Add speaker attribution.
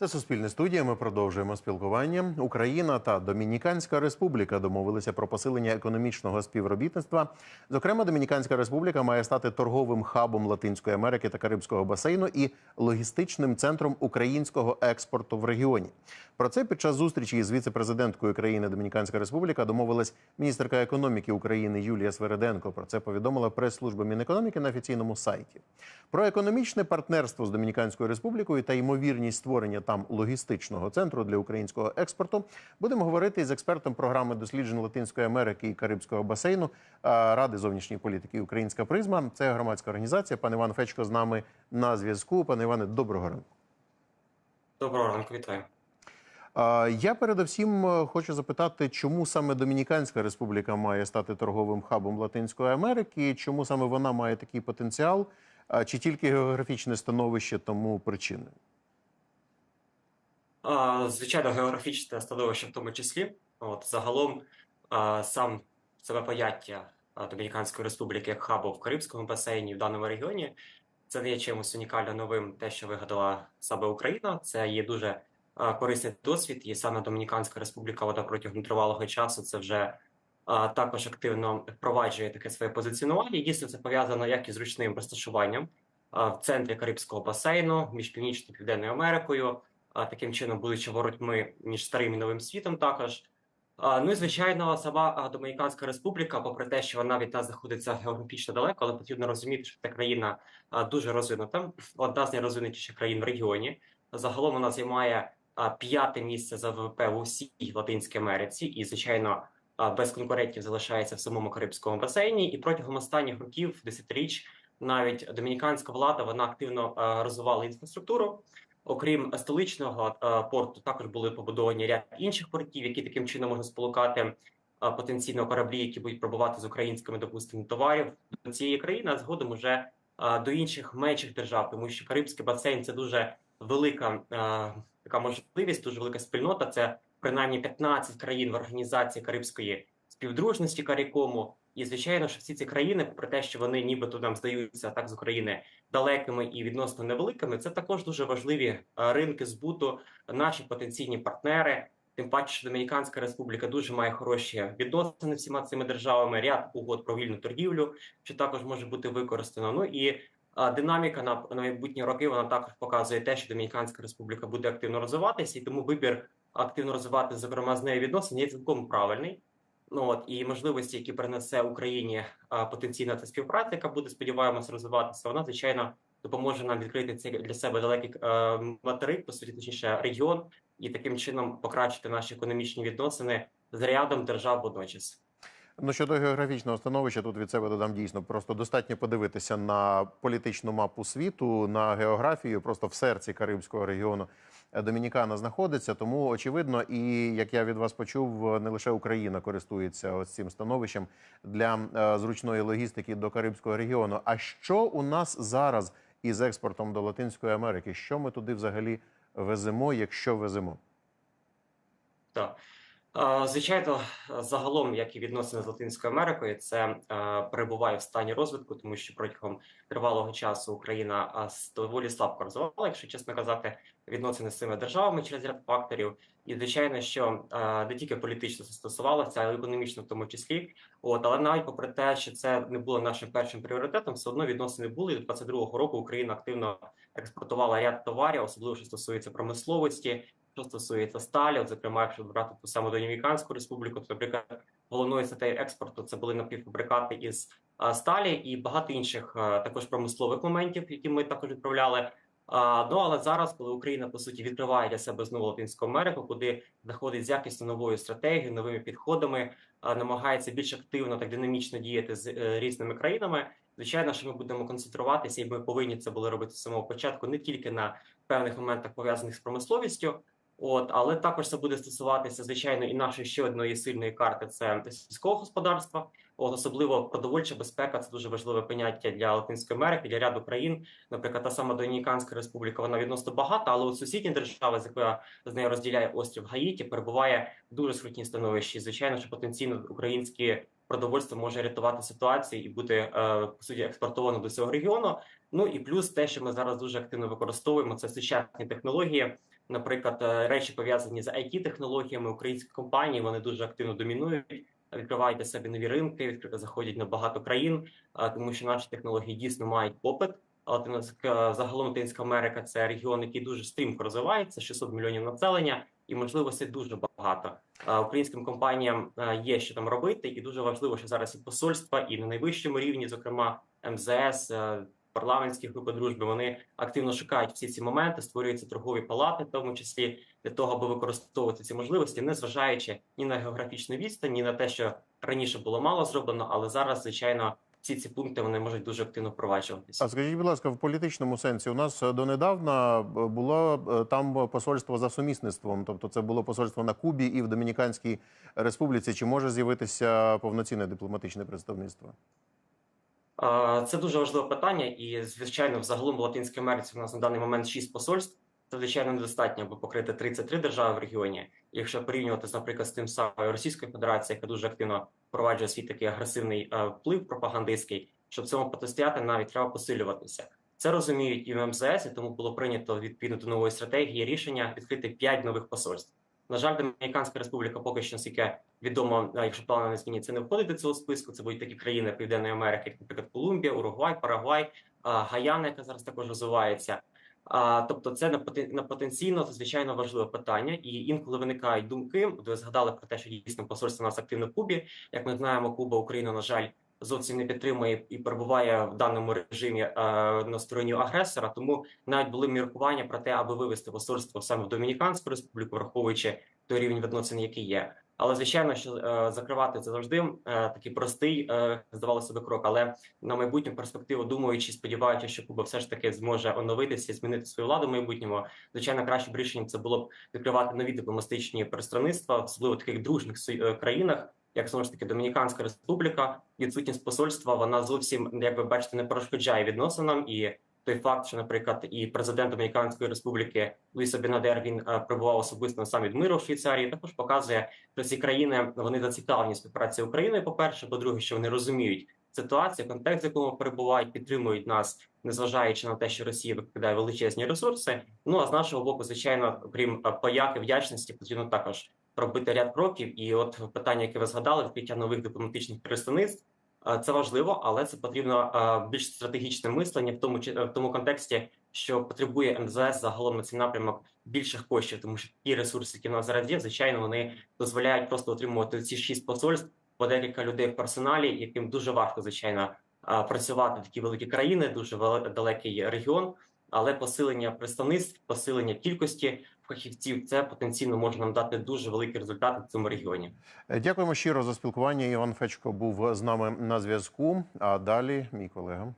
Speaker 1: Це суспільне студія. Ми продовжуємо спілкування. Україна та Домініканська Республіка домовилися про посилення економічного співробітництва. Зокрема, Домініканська Республіка має стати торговим хабом Латинської Америки та Карибського басейну і логістичним центром українського експорту в регіоні. Про це під час зустрічі із віце-президенткою країни Домініканська Республіка домовилась міністерка економіки України Юлія Свереденко. Про це повідомила прес-служба Мінекономіки на офіційному сайті. Про економічне партнерство з Домініканською Республікою та ймовірність створення там логістичного центру для українського експорту будемо говорити з експертом програми досліджень Латинської Америки і Карибського басейну Ради зовнішньої політики Українська призма. Це громадська організація. Пан Іван Фечко з нами на зв'язку. Пане Іване, доброго ранку.
Speaker 2: Доброго ранку, вітаю.
Speaker 1: Я передусім е, хочу запитати, чому саме Домініканська Республіка має стати торговим хабом Латинської Америки? Чому саме вона має такий потенціал? Чи тільки географічне становище тому причини?
Speaker 2: Звичайно, географічне становище в тому числі. От, загалом, сам себе поняття Домініканської республіки як хабу в Карибському басейні в даному регіоні це не є чимось унікально новим, те, що вигадала саме Україна. Це є дуже корисний досвід, і саме Домініканська республіка вона протягом тривалого часу це вже також активно впроваджує таке своє позиціонування. Дійсно це пов'язано як із зручним розташуванням в центрі Карибського басейну між Північною та Південною Америкою. Таким чином будучи воротьми між старим і новим світом також. Ну і звичайно, сама Домініканська республіка, попри те, що вона від нас знаходиться географічно далеко, але потрібно розуміти, що ця країна дуже розвинута, одна з найрозвинутіших країн в регіоні. Загалом вона займає п'яте місце за ВВП в усій Латинській Америці, і звичайно, без конкурентів залишається в самому Карибському басейні. І протягом останніх років, десятиріч, навіть домініканська влада вона активно розвивала інфраструктуру. Окрім столичного е, порту, також були побудовані ряд інших портів, які таким чином можна сполукати е, потенційно кораблі, які будуть пробувати з українськими допустимо товарів до цієї країни, а згодом уже е, до інших менших держав, тому що Карибський басейн це дуже велика така можливість, дуже велика спільнота. Це принаймні 15 країн в організації Карибської співдружності Карікому. І звичайно, що всі ці країни, попри те, що вони нібито нам здаються так з України далекими і відносно невеликими, це також дуже важливі е, ринки збуту, наші потенційні партнери. Тим паче, що Домініканська республіка дуже має хороші відносини всіма цими державами, ряд угод про вільну торгівлю, що також може бути використано. Ну і а, динаміка на, на майбутні роки вона також показує те, що Домініканська республіка буде активно розвиватися, і тому вибір активно розвивати, зокрема з нею відносини, є цілком правильний. Ну от і можливості, які принесе Україні потенційна та співпраця, яка буде сподіваємося розвиватися, вона звичайно допоможе нам відкрити цей для себе далекий е, материк, по суті, точніше регіон, і таким чином покращити наші економічні відносини з рядом держав водночас.
Speaker 1: Ну щодо географічного становища, тут від себе додам дійсно. Просто достатньо подивитися на політичну мапу світу, на географію, просто в серці Карибського регіону. Домінікана знаходиться, тому очевидно, і як я від вас почув, не лише Україна користується ось цим становищем для е, зручної логістики до Карибського регіону. А що у нас зараз із експортом до Латинської Америки? Що ми туди взагалі веземо, якщо веземо?
Speaker 2: Так. Звичайно, загалом, як і відносини з Латинською Америкою, це е, перебуває в стані розвитку, тому що протягом тривалого часу Україна е, доволі слабко розвивала, якщо чесно казати, відносини з цими державами через ряд факторів. І звичайно, що е, не тільки політично це стосувалося, а й економічно в тому числі. От, але навіть попри те, що це не було нашим першим пріоритетом, все одно відносини були. До 22-го року Україна активно експортувала ряд товарів, особливо що стосується промисловості. Що стосується сталі, от, зокрема, якщо брати ту саму Домініканську республіку, то, наприклад, головною статтею експорту це були напівфабрикати із а, сталі і багато інших а, також промислових моментів, які ми також відправляли. А, ну але зараз, коли Україна по суті відкриває для себе знову Латинську Америку, куди заходить з якісно новою стратегією, новими підходами, а, намагається більш активно так динамічно діяти з е, різними країнами. Звичайно, що ми будемо концентруватися, і ми повинні це були робити з самого початку, не тільки на певних моментах пов'язаних з промисловістю. От, але також це буде стосуватися, звичайно, і нашої ще одної сильної карти це сільського господарства. От, особливо продовольча безпека це дуже важливе поняття для Латинської Америки, для ряду країн. Наприклад, та сама Домініканська республіка, вона відносно багата, але от сусідні держави, з якою з нею розділяє острів Гаїті, перебуває в дуже скрутній становищі. Звичайно, що потенційно українське продовольство може рятувати ситуацію і бути е, по суті експортовано до цього регіону. Ну і плюс те, що ми зараз дуже активно використовуємо, це сучасні технології. Наприклад, е, речі пов'язані з it технологіями українські компанії. Вони дуже активно домінують, відкривають для себе нові ринки, заходять на багато країн, е, тому що наші технології дійсно мають попит. Латиноамерика, загалом Латинська Америка це регіон, який дуже стрімко розвивається, 600 мільйонів населення, і можливостей дуже багато. Е, Українським компаніям є що там робити, і дуже важливо, що зараз і посольства, і на найвищому рівні, зокрема МЗС, парламентські групи дружби, вони активно шукають всі ці моменти, створюються торгові палати, в тому числі для того, аби використовувати ці можливості, не зважаючи ні на географічну відстань, ні на те, що раніше було мало зроблено, але зараз, звичайно, всі ці пункти вони можуть дуже активно впроваджуватися.
Speaker 1: А скажіть, будь ласка, в політичному сенсі у нас е, донедавна е, було е, там посольство за сумісництвом, тобто це було посольство на Кубі і в Домініканській Республіці. Чи може з'явитися повноцінне дипломатичне представництво?
Speaker 2: Це дуже важливе питання, і звичайно, взагалом в Латинській Америці у нас на даний момент 6 посольств. Це звичайно недостатньо, аби покрити 33 держави в регіоні. Якщо порівнювати, наприклад, з тим самою Російською Федерацією, яка дуже активно впроваджує свій такий агресивний е, вплив пропагандистський, щоб цьому протистояти, навіть треба посилюватися. Це розуміють і в МЗС, і тому було прийнято відповідно до нової стратегії рішення відкрити 5 нових посольств. На жаль, Домініканська республіка поки що наскільки відомо, е, якщо плани не зміняться, не входить до цього списку. Це будуть такі країни Південної Америки, як, наприклад, Колумбія, Уругвай, Парагвай, е, Гаяна, яка зараз також розвивається. А, тобто, це на потенційно звичайно важливе питання, і інколи виникають думки. Ви згадали про те, що дійсно посольство у нас активно в Кубі. Як ми знаємо, Куба Україна, на жаль, зовсім не підтримує і перебуває в даному режимі е, на стороні агресора. Тому навіть були міркування про те, аби вивести посольство саме в Домініканську республіку, враховуючи той рівень відносин, який є. Але звичайно, що е, закривати це завжди е, такий простий, здавалося би, крок. Але на майбутню перспективу, думаючи, сподіваючись, що Куба все ж таки зможе оновитися, змінити свою владу в майбутньому. Звичайно, кращим рішенням це було б відкривати нові дипломатичні представництва, особливо в таких дружних країнах, як знову ж таки Домініканська Республіка. Відсутність посольства вона зовсім, як ви бачите, не перешкоджає відносинам і. Той факт, що, наприклад, і президент Домініканської республіки Луїс Абінадер він е, прибував особисто на саміт миру в Швейцарії, також показує, що ці країни вони зацікавлені співпраці Україною. По перше, по-друге, що вони розуміють ситуацію, контекст, в якому перебувають, підтримують нас, незважаючи на те, що Росія викидає величезні ресурси. Ну а з нашого боку, звичайно, крім е, подяки, вдячності, потрібно також робити ряд кроків. І от питання, яке ви згадали, відкриття нових дипломатичних представництв. Е, Це важливо, але це потрібно е, більш стратегічне мислення в тому в тому контексті, що потребує МЗС загалом на цей напрямок більших коштів, тому що ті ресурси, які в нас зараз є, звичайно, вони дозволяють просто отримувати ці шість посольств по декілька людей в персоналі, яким дуже важко, звичайно, е, працювати в такі великі країни, дуже далекий регіон. Але посилення представництв, посилення кількості фахівців, це потенційно може нам дати дуже великі результати в цьому регіоні.
Speaker 1: Е, Дякуємо щиро за спілкування. Іван Фечко був з нами на зв'язку. А далі мій колега.